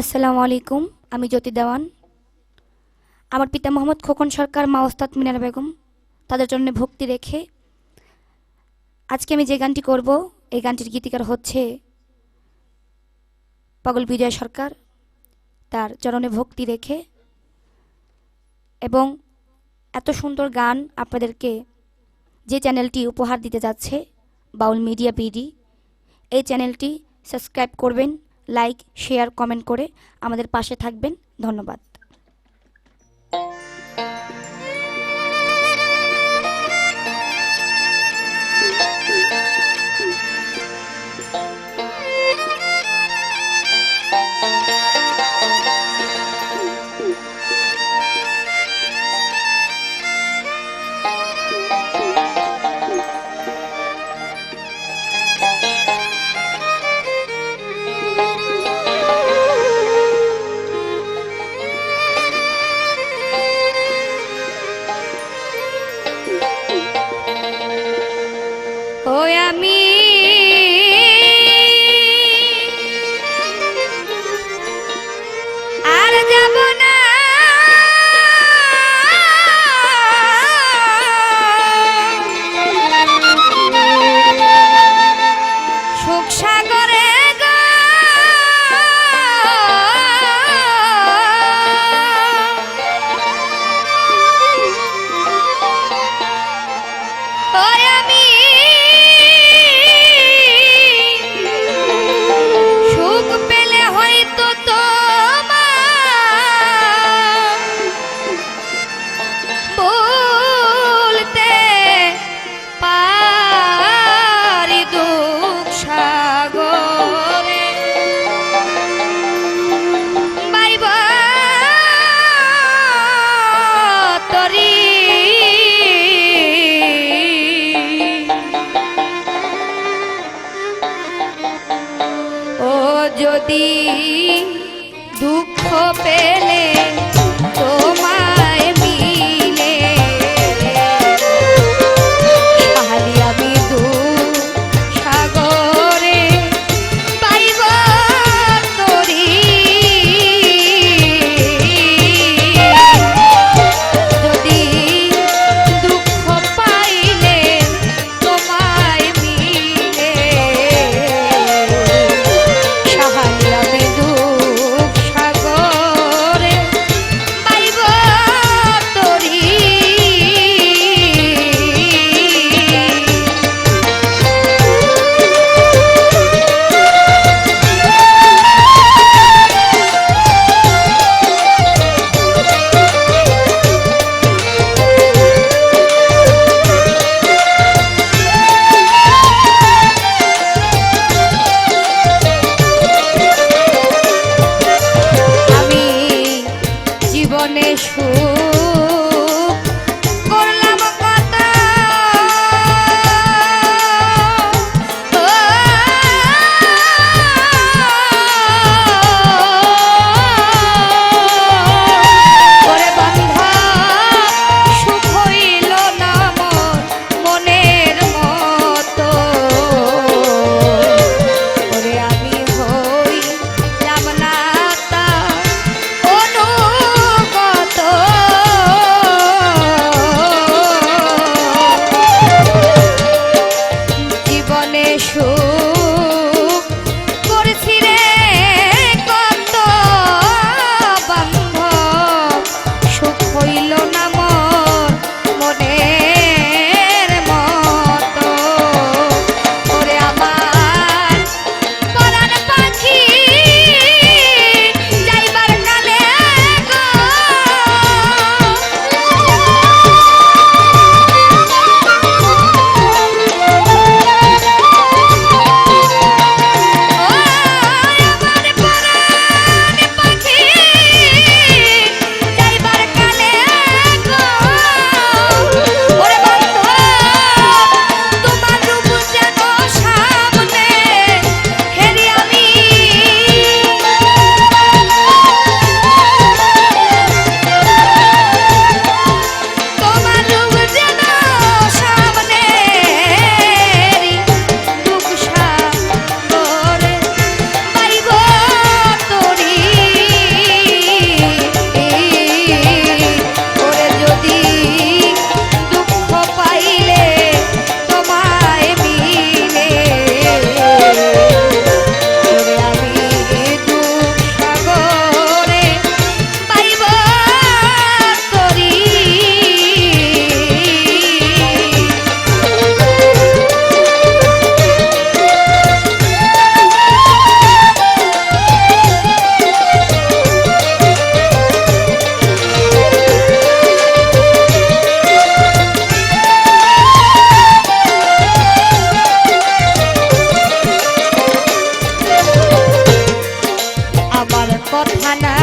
আসসালামু আলাইকুম, আমি জ্যোতি দেওয়ান। আমার পিতা মোহাম্মদ খোকন সরকার, মা ওস্তাদ মিনার বেগম। তাদের জন্য ভক্তি রেখে আজকে আমি যে গানটি করব, এই গানটির গীতিকার হচ্ছে পাগল বিজয় সরকার। তার চরণে ভক্তি রেখে এবং এত সুন্দর গান আপনাদেরকে যে চ্যানেলটি উপহার দিতে যাচ্ছে বাউল মিডিয়া বিডি, এই চ্যানেলটি সাবস্ক্রাইব করবেন। লাইক শেয়ার কমেন্ট করে আমাদের পাশে থাকবেন। ধন্যবাদ। যদি দুঃখ পেলে special. কথা না